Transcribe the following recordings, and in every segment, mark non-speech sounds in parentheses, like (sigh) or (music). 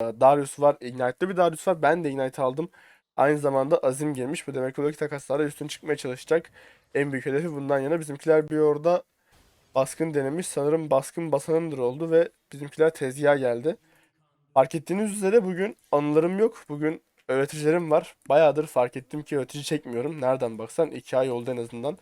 Darius var. Ignite'de bir Darius var. Ben de Ignite aldım. Aynı zamanda Azim girmiş. Bu demek oluyor ki takaslarda üstün çıkmaya çalışacak. En büyük hedefi bundan yana. Bizimkiler bir orada baskın denemiş. Sanırım baskın basanındır oldu ve bizimkiler tezgaha geldi. Fark ettiğiniz üzere bugün anılarım yok. Bugün öğreticilerim var. Bayağıdır fark ettim ki öğretici çekmiyorum. Nereden baksan 2 ay oldu en azından.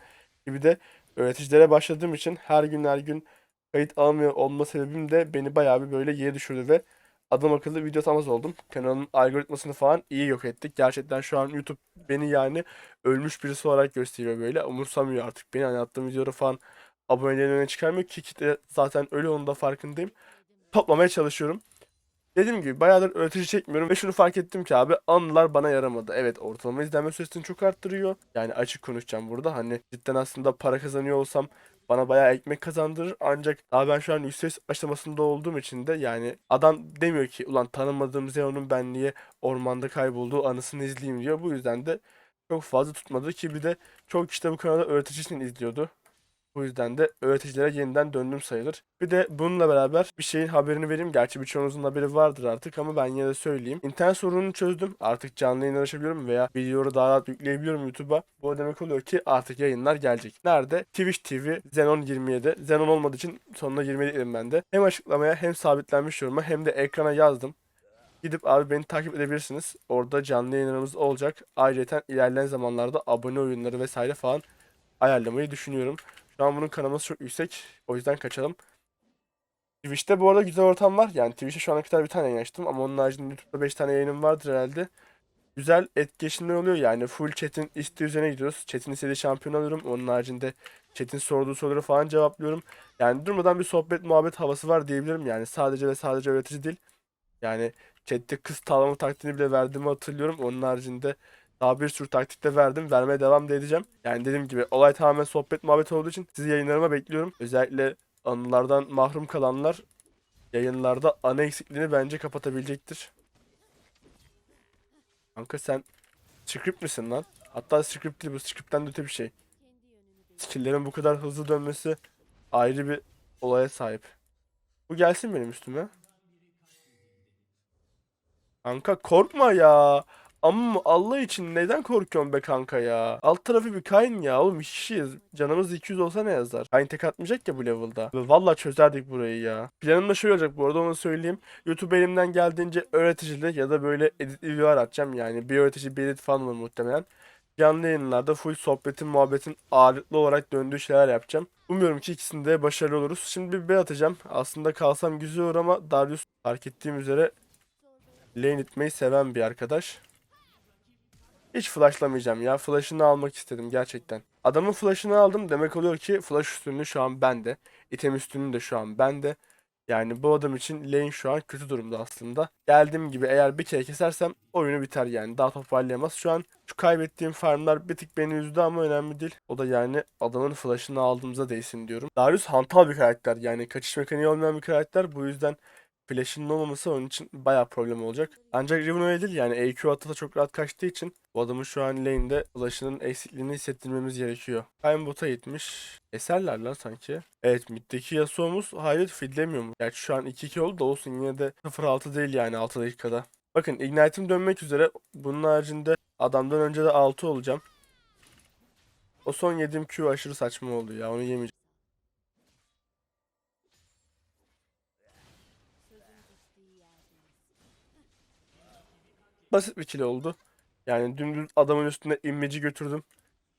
Gibi de öğreticilere başladığım için her gün her gün kayıt almıyor olma sebebim de beni bayağı bir böyle geri düşürdü ve adam akıllı video atamaz oldum. Kanalın algoritmasını falan iyi yok ettik. Gerçekten şu an YouTube beni yani ölmüş birisi olarak gösteriyor böyle. Umursamıyor artık beni. Hani attığım videoları falan abonelerin öne çıkarmıyor ki kitle zaten ölü onun da farkındayım. Toplamaya çalışıyorum. Dediğim gibi bayağıdır öğretici çekmiyorum ve şunu fark ettim ki abi anılar bana yaramadı. Evet ortalama izlenme süresini çok arttırıyor. Yani açık konuşacağım burada. Hani cidden aslında para kazanıyor olsam bana bayağı ekmek kazandırır. Ancak daha ben şu an yüksek aşamasında olduğum için de yani adam demiyor ki ulan tanımadığım Zeon'un ben niye ormanda kaybolduğu anısını izleyeyim diyor. Bu yüzden de çok fazla tutmadı ki bir de çok kişi de bu kanalda öğretici için izliyordu. Bu yüzden de öğreticilere yeniden döndüm sayılır. Bir de bununla beraber bir şeyin haberini vereyim. Gerçi birçoğunuzun haberi vardır artık ama ben yine de söyleyeyim. İnternet sorununu çözdüm. Artık canlı yayın açabiliyorum veya videoları daha rahat yükleyebiliyorum YouTube'a. Bu demek oluyor ki artık yayınlar gelecek. Nerede? Twitch TV Xenon 27. Xenon olmadığı için sonuna 27 dedim ben de. Hem açıklamaya hem sabitlenmiş yoruma hem de ekrana yazdım. Gidip abi beni takip edebilirsiniz. Orada canlı yayınlarımız olacak. Ayrıca ilerleyen zamanlarda abone oyunları vesaire falan ayarlamayı düşünüyorum. Şu an bunun kanaması çok yüksek. O yüzden kaçalım. Twitch'te bu arada güzel ortam var. Yani Twitch'te şu ana kadar bir tane yayın ama onun haricinde YouTube'da 5 tane yayınım vardır herhalde. Güzel etkileşimler oluyor yani. Full chat'in isteği üzerine gidiyoruz. Chat'in istediği şampiyon alıyorum. Onun haricinde chat'in sorduğu soruları falan cevaplıyorum. Yani durmadan bir sohbet muhabbet havası var diyebilirim. Yani sadece ve sadece öğretici değil. Yani chat'te kız tavlama taktiğini bile verdiğimi hatırlıyorum. Onun haricinde daha bir sürü taktikte verdim. Vermeye devam da edeceğim. Yani dediğim gibi olay tamamen sohbet muhabbet olduğu için sizi yayınlarıma bekliyorum. Özellikle anılardan mahrum kalanlar yayınlarda ana eksikliğini bence kapatabilecektir. Kanka sen script misin lan? Hatta script değil bu scriptten de öte bir şey. Skill'lerin bu kadar hızlı dönmesi ayrı bir olaya sahip. Bu gelsin benim üstüme. Kanka korkma ya. Ama Allah için neden korkuyorsun be kanka ya? Alt tarafı bir Kayn ya oğlum iki kişiyiz. Canımız 200 olsa ne yazar? Kayn tek atmayacak ya bu level'da. Ve Valla çözerdik burayı ya. Planım da şöyle olacak bu arada onu söyleyeyim. YouTube elimden geldiğince öğreticili ya da böyle edit videolar atacağım yani. Bir öğretici bir edit falan olur muhtemelen. Canlı yayınlarda full sohbetin muhabbetin ağırlıklı olarak döndüğü şeyler yapacağım. Umuyorum ki ikisinde başarılı oluruz. Şimdi bir B atacağım. Aslında kalsam güzel olur ama Darius fark ettiğim üzere lane itmeyi seven bir arkadaş. Hiç flashlamayacağım ya. Flash'ını almak istedim gerçekten. Adamın flash'ını aldım. Demek oluyor ki flash üstünlüğü şu an bende. İtem üstünlüğü de şu an bende. Yani bu adam için lane şu an kötü durumda aslında. Geldiğim gibi eğer bir kere kesersem oyunu biter yani. Daha toparlayamaz. Şu an şu kaybettiğim farmlar bir tık beni üzdü ama önemli değil. O da yani adamın flash'ını aldığımıza değsin diyorum. Darius hantal bir karakter. Yani kaçış mekaniği olmayan bir karakter. Bu yüzden Flash'ının olmaması onun için bayağı problem olacak. Ancak Riven öyle değil yani EQ atı da çok rahat kaçtığı için bu adamın şu an lane'de flash'ının eksikliğini hissettirmemiz gerekiyor. Time bota gitmiş. Eserler lan sanki. Evet middeki Yasuo'muz hayret fidlemiyor mu? Gerçi şu an 2-2 oldu da olsun yine de 0-6 değil yani 6 dakikada. Bakın Ignite'im dönmek üzere. Bunun haricinde adamdan önce de 6 olacağım. O son yediğim Q aşırı saçma oldu ya onu yemeyeceğim. Basit bir kill oldu. Yani dümdüz adamın üstüne immeci götürdüm.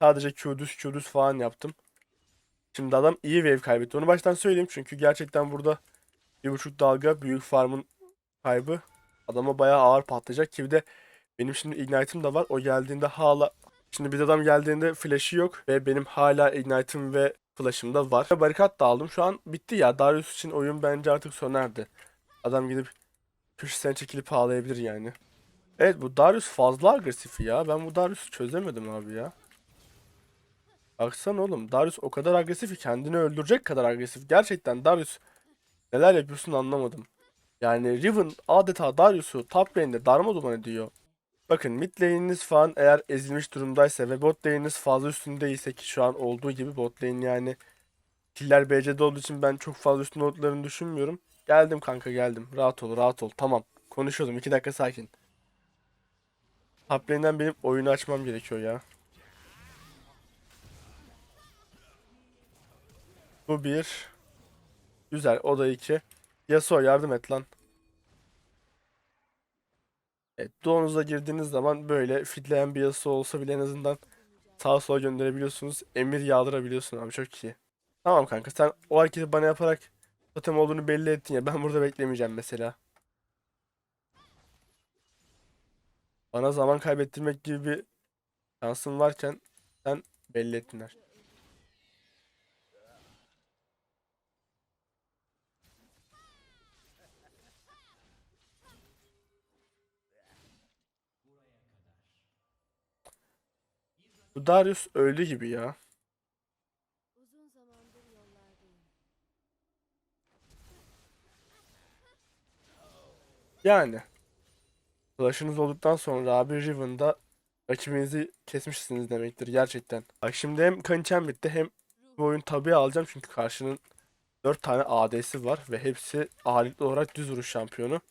Sadece Q'düz Q'düz falan yaptım. Şimdi adam iyi wave kaybetti. Onu baştan söyleyeyim çünkü gerçekten burada bir buçuk dalga büyük farmın kaybı adama bayağı ağır patlayacak ki bir de benim şimdi Ignite'ım da var. O geldiğinde hala şimdi bir adam geldiğinde flash'ı yok ve benim hala Ignite'ım ve flash'ım da var. Barikat da aldım. Şu an bitti ya. Darius için oyun bence artık sona erdi. Adam gidip köşesinden çekilip ağlayabilir yani. Evet bu Darius fazla agresif ya. Ben bu Darius'u çözemedim abi ya. Baksana oğlum Darius o kadar agresif ki kendini öldürecek kadar agresif. Gerçekten Darius neler yapıyorsun anlamadım. Yani Riven adeta Darius'u top lane'de darmadağın ediyor. Bakın mid lane'iniz falan eğer ezilmiş durumdaysa ve bot lane'iniz fazla üstündeyse ki şu an olduğu gibi bot lane yani killer BC'de olduğu için ben çok fazla üstünde olduklarını düşünmüyorum. Geldim kanka geldim. Rahat ol rahat ol. Tamam. konuşuyordum. 2 dakika sakin. Top lane'den benim oyunu açmam gerekiyor ya. Bu bir. Güzel. O da iki. Yasuo yardım et lan. Evet, doğunuza girdiğiniz zaman böyle fitleyen bir Yasuo olsa bile en azından sağa sola gönderebiliyorsunuz. Emir yağdırabiliyorsun abi çok iyi. Tamam kanka sen o hareketi bana yaparak totem olduğunu belli ettin ya ben burada beklemeyeceğim mesela. Bana zaman kaybettirmek gibi bir şansın varken sen belli ettinler. Bu Darius öldü gibi ya. Yani. Flash'ınız olduktan sonra abi Riven'da rakibinizi kesmişsiniz demektir gerçekten. Bak şimdi hem Kanchan bitti hem bu oyun tabii alacağım çünkü karşının 4 tane AD'si var ve hepsi ağırlıklı olarak düz vuruş şampiyonu.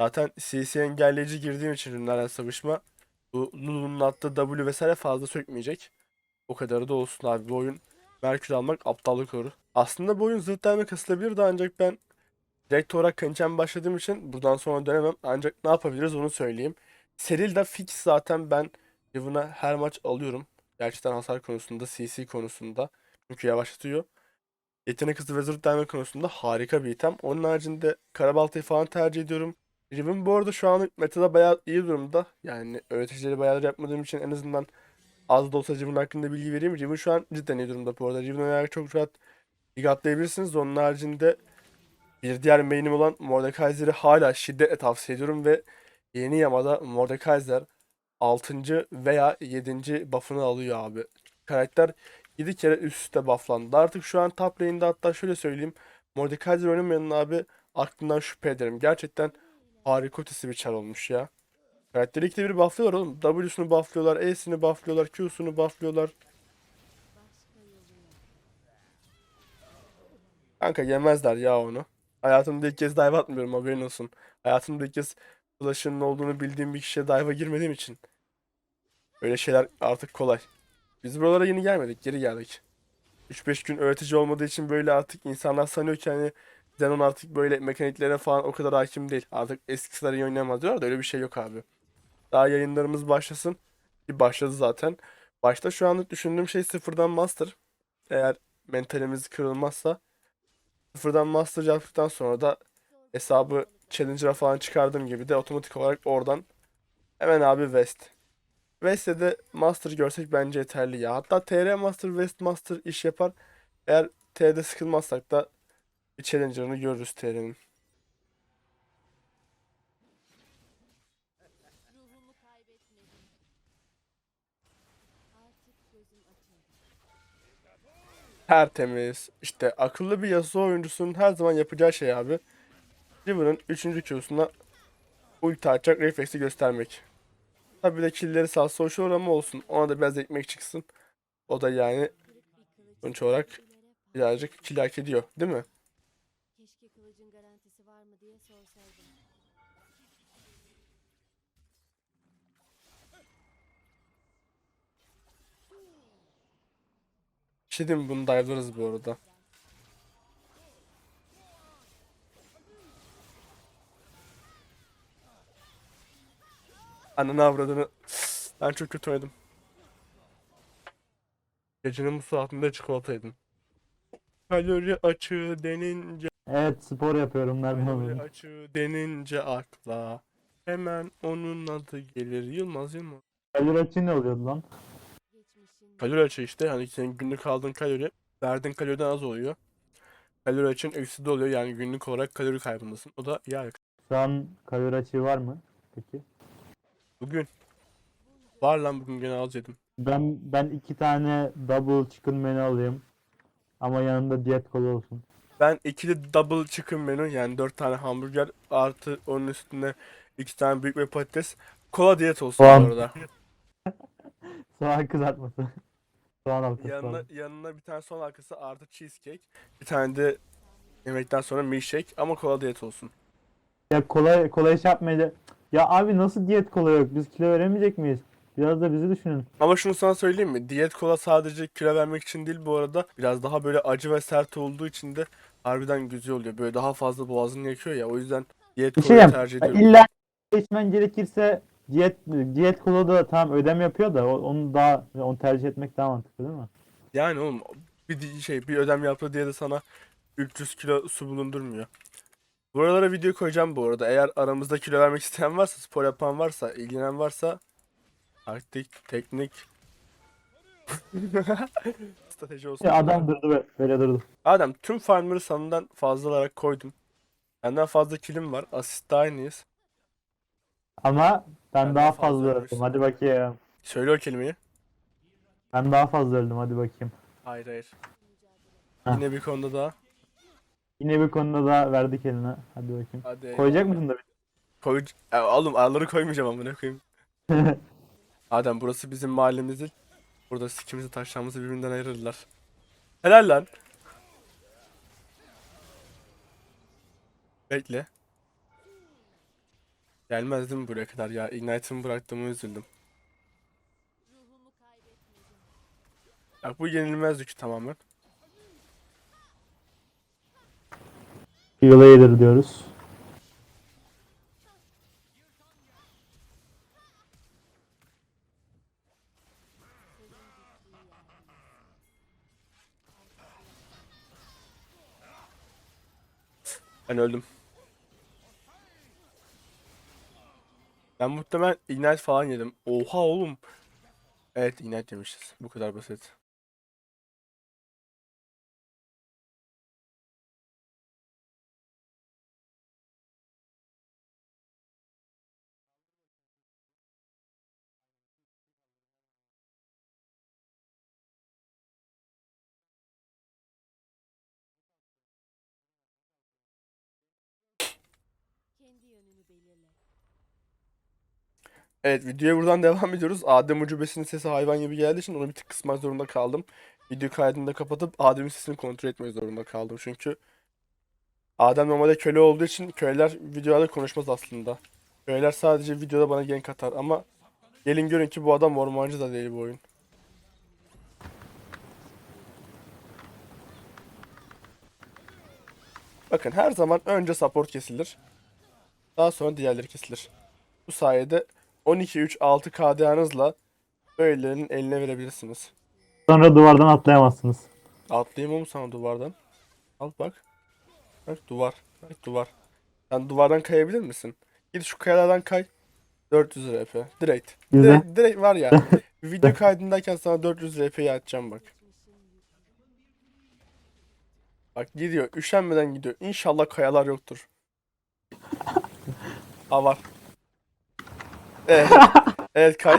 Zaten CC engelleyici girdiğim için ürünlerden savaşma bu Lulu'nun attığı W vesaire fazla sökmeyecek. O kadarı da olsun abi. Bu oyun Merkür almak aptallık olur. Aslında bu oyun zırt derme kasılabilirdi ancak ben direkt olarak Kanchan başladığım için buradan sonra dönemem. Ancak ne yapabiliriz onu söyleyeyim. Seril'de fix zaten ben Riven'a her maç alıyorum. Gerçekten hasar konusunda, CC konusunda. Çünkü yavaşlatıyor. Yetenek hızı ve zırt delme konusunda harika bir item. Onun haricinde Karabalta'yı falan tercih ediyorum. Riven bu arada şu anlık metada bayağı iyi durumda. Yani öğreticileri bayağıdır yapmadığım için en azından az da olsa Riven hakkında bilgi vereyim. Riven şu an cidden iyi durumda bu arada. Riven oynayarak çok rahat lig. Onun haricinde bir diğer main'im olan Mordekaiser'i hala şiddetle tavsiye ediyorum ve yeni yamada Mordekaiser 6. veya 7. buff'ını alıyor abi. Karakter 7 kere üst üste bufflandı. Artık şu an top lane'de hatta şöyle söyleyeyim. Mordekaiser oynamayanın abi aklından şüphe ederim. Gerçekten harika ötesi bir çar olmuş ya. Karakteri ikide bir bufflıyorlar oğlum. W'sunu bufflıyorlar, E'sini bufflıyorlar, Q'sunu bufflıyorlar. Kanka yemezler ya onu. Hayatımda ilk kez dive atmıyorum haberin olsun. Hayatımda ilk kez Flash'ın olduğunu bildiğim bir kişiye dive'a girmediğim için. Öyle şeyler artık kolay. Biz buralara yeni gelmedik, geri geldik. 3-5 gün öğretici olmadığı için böyle artık insanlar sanıyor ki hani Zenon artık böyle mekaniklere falan o kadar hakim değil. Artık eskisi iyi oynayamaz diyorlar da öyle bir şey yok abi. Daha yayınlarımız başlasın. Bir başladı zaten. Başta şu anlık düşündüğüm şey sıfırdan master. Eğer mentalimiz kırılmazsa sıfırdan master yaptıktan sonra da hesabı challenger'a falan çıkardığım gibi de otomatik olarak oradan hemen abi West. West'te de master görsek bence yeterli ya. Hatta TR master West master iş yapar. Eğer TR'de sıkılmazsak da bir challenger'ını görürüz TR'nin. Tertemiz. İşte akıllı bir Yasuo oyuncusunun her zaman yapacağı şey abi. Riven'ın 3. Q'suna ulti atacak refleksi göstermek. Tabii de killleri hoş olur ama olsun. Ona da biraz ekmek çıksın. O da yani sonuç olarak birazcık kill hak ediyor. Değil mi? Şey diyeyim? Bunu dive'larız bu arada. Ananı avradını. Ben çok kötü oynadım. Gecenin bu saatinde çikolata yedim. Kalori açığı denince, Evet spor yapıyorum nereden kalori açığı denince akla. Hemen onun adı gelir. Yılmaz Yılmaz. Kalori ne oluyordu lan? Kalori açığı işte hani senin günlük aldığın kalori verdiğin kaloriden az oluyor. Kalori açığın eksi de oluyor yani günlük olarak kalori kaybındasın. O da yağ yakıyor. Şu an kalori açığı var mı? Peki. Bugün var lan bugün gene az yedim. Ben ben iki tane double chicken menü alayım. Ama yanında diyet kola olsun. Ben ikili double chicken menü yani 4 tane hamburger artı onun üstüne 2 tane büyük bir patates. Kola diyet olsun bu Soğan. arada. (laughs) Soğan kızartması. Soğan halkası Yanına, yanına bir tane son halkası artı cheesecake. Bir tane de yemekten sonra milkshake ama kola diyet olsun. Ya kolay kolay şey yapmayacak. Ya abi nasıl diyet kola yok? Biz kilo veremeyecek miyiz? Biraz da bizi düşünün. Ama şunu sana söyleyeyim mi? Diyet kola sadece kilo vermek için değil bu arada. Biraz daha böyle acı ve sert olduğu için de harbiden güzel oluyor. Böyle daha fazla boğazını yakıyor ya. O yüzden diyet şey diyeyim. tercih ediyorum. İlla içmen gerekirse diyet diyet kola da tamam ödem yapıyor da onu daha onu tercih etmek daha mantıklı değil mi? Yani oğlum bir şey bir ödem yaptı diye de sana 300 kilo su bulundurmuyor. Buralara video koyacağım bu arada. Eğer aramızda kilo vermek isteyen varsa, spor yapan varsa, ilgilenen varsa taktik, teknik (laughs) strateji olsun. Ya adam durdu böyle, böyle durdu. Adem tüm farmları senden fazla olarak koydum. Benden fazla kilim var. Asist aynıyız. Ama ben Ben daha daha fazla fazla öldüm. Hadi bakayım. Söyle o kelimeyi. Ben daha fazla öldüm. Hadi bakayım. Hayır hayır. Heh. Yine bir konuda daha. Yine bir konuda da verdik eline. Hadi bakayım. Hadi. Koyacak mısın da? Koy... E, oğlum araları koymayacağım amına koyayım. (laughs) Adem burası bizim mahallemiz değil. Burada sikimizi taşlarımızı birbirinden ayırırlar. Helal lan. Bekle. Gelmez değil mi buraya kadar ya? Ignite'ımı bıraktığımı üzüldüm. Bak bu yenilmez yükü tamamen. Yedir diyoruz. Ben öldüm. Ben muhtemelen Ignite falan yedim. Oha oğlum. Evet Ignite yemişiz. Bu kadar basit. Kendi yönünü belirle. Evet videoya buradan (laughs) devam ediyoruz. Adem Ucubesi'nin sesi hayvan gibi geldiği için onu bir tık kısmak zorunda kaldım. Video kaydını da kapatıp Adem'in sesini kontrol etmek zorunda kaldım. Çünkü Adem normalde köle olduğu için köleler videolarda konuşmaz aslında. Köleler sadece videoda bana gank atar ama gelin görün ki bu adam ormancı da değil bu oyun. Bakın her zaman önce support kesilir. Daha sonra diğerleri kesilir. Bu sayede 12-3-6 KDA'nızla böylelerinin eline verebilirsiniz. Sonra duvardan atlayamazsınız. Atlayayım mı sana duvardan? Al bak. Bak duvar. Bak duvar. Sen duvardan kayabilir misin? Git şu kayalardan kay. 400 RP. Direkt. Güzel. Direkt, direkt var ya. (laughs) video kaydındayken sana 400 RP'yi atacağım bak. Bak gidiyor. Üşenmeden gidiyor. İnşallah kayalar yoktur. (laughs) Aa var. Evet. (laughs) Evet kay.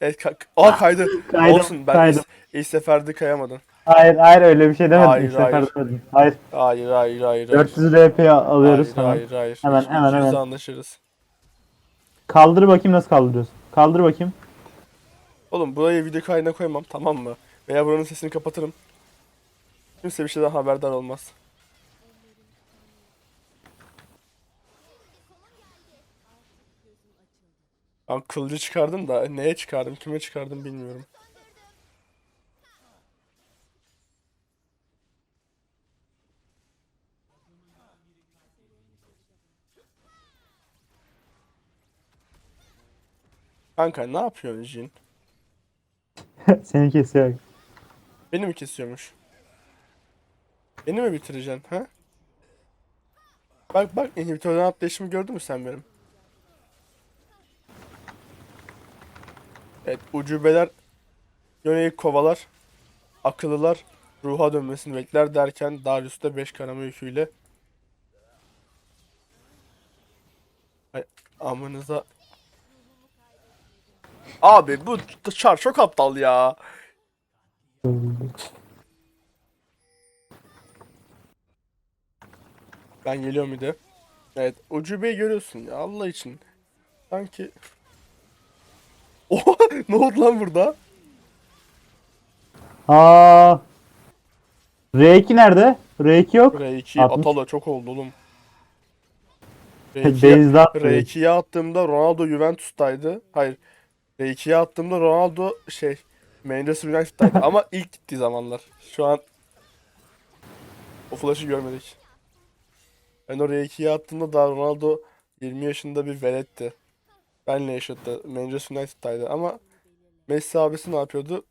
Evet kay. Aa kaydı. Kaydım, Olsun ben kaydım. ilk, seferde kayamadın. Hayır hayır öyle bir şey demedim. Hayır, İlk sefer hayır. demedim. Hayır. Hayır hayır hayır. hayır. 400 RP alıyoruz hayır, hemen. hayır hayır. Hemen, hemen, hemen. anlaşırız. Kaldır bakayım nasıl kaldırıyorsun. Kaldır bakayım. Oğlum burayı video kaydına koymam tamam mı? Veya buranın sesini kapatırım. Kimse bir şeyden haberdar olmaz. Ben kılıcı çıkardım da neye çıkardım, kime çıkardım bilmiyorum. Kanka ne yapıyorsun Jin? (laughs) Seni kesiyor. Beni mi kesiyormuş? Beni mi bitireceksin ha? Bak bak inhibitörden atlayışımı gördün mü sen benim? Evet ucubeler yönelik kovalar akıllılar ruha dönmesini bekler derken Darius da 5 kanama yüküyle Ay amınıza Abi bu çar çok aptal ya. Ben geliyorum bir de. Evet, ucubeyi görüyorsun ya Allah için. Sanki... Oha! Ne oldu lan burada? Aa. R2 nerede? R2 yok. R2 Atmış. Atala çok oldu oğlum. (laughs) R2'ye Beyz'de attı. R2'ye attığımda Ronaldo Juventus'taydı. Hayır. R2'ye attığımda Ronaldo şey Manchester United'taydı (laughs) ama ilk gittiği zamanlar. Şu an o flash'ı görmedik. Ben o R2'ye attığımda daha Ronaldo 20 yaşında bir veletti. Benle yaşadı. Manchester United'taydı ama Messi abisi ne yapıyordu?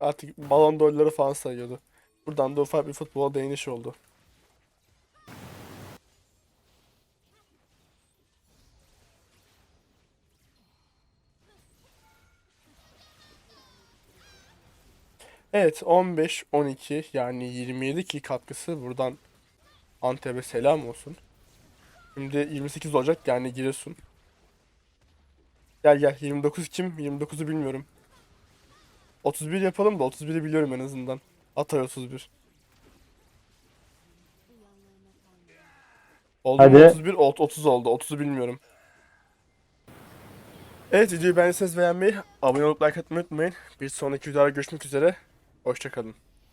Artık Ballon d'Or'ları falan sayıyordu. Buradan da ufak bir futbola değiniş oldu. Evet 15-12 yani 27 ki katkısı buradan Antep'e selam olsun. Şimdi 28 olacak yani Giresun. Gel gel 29 kim? 29'u bilmiyorum. 31 yapalım da 31'i biliyorum en azından. Atay 31. Oldu Hadi. 31? Ot- 30 oldu. 30'u bilmiyorum. Evet videoyu beğendiyseniz beğenmeyi, abone olup like atmayı unutmayın. Bir sonraki videoda görüşmek üzere. Hoşçakalın.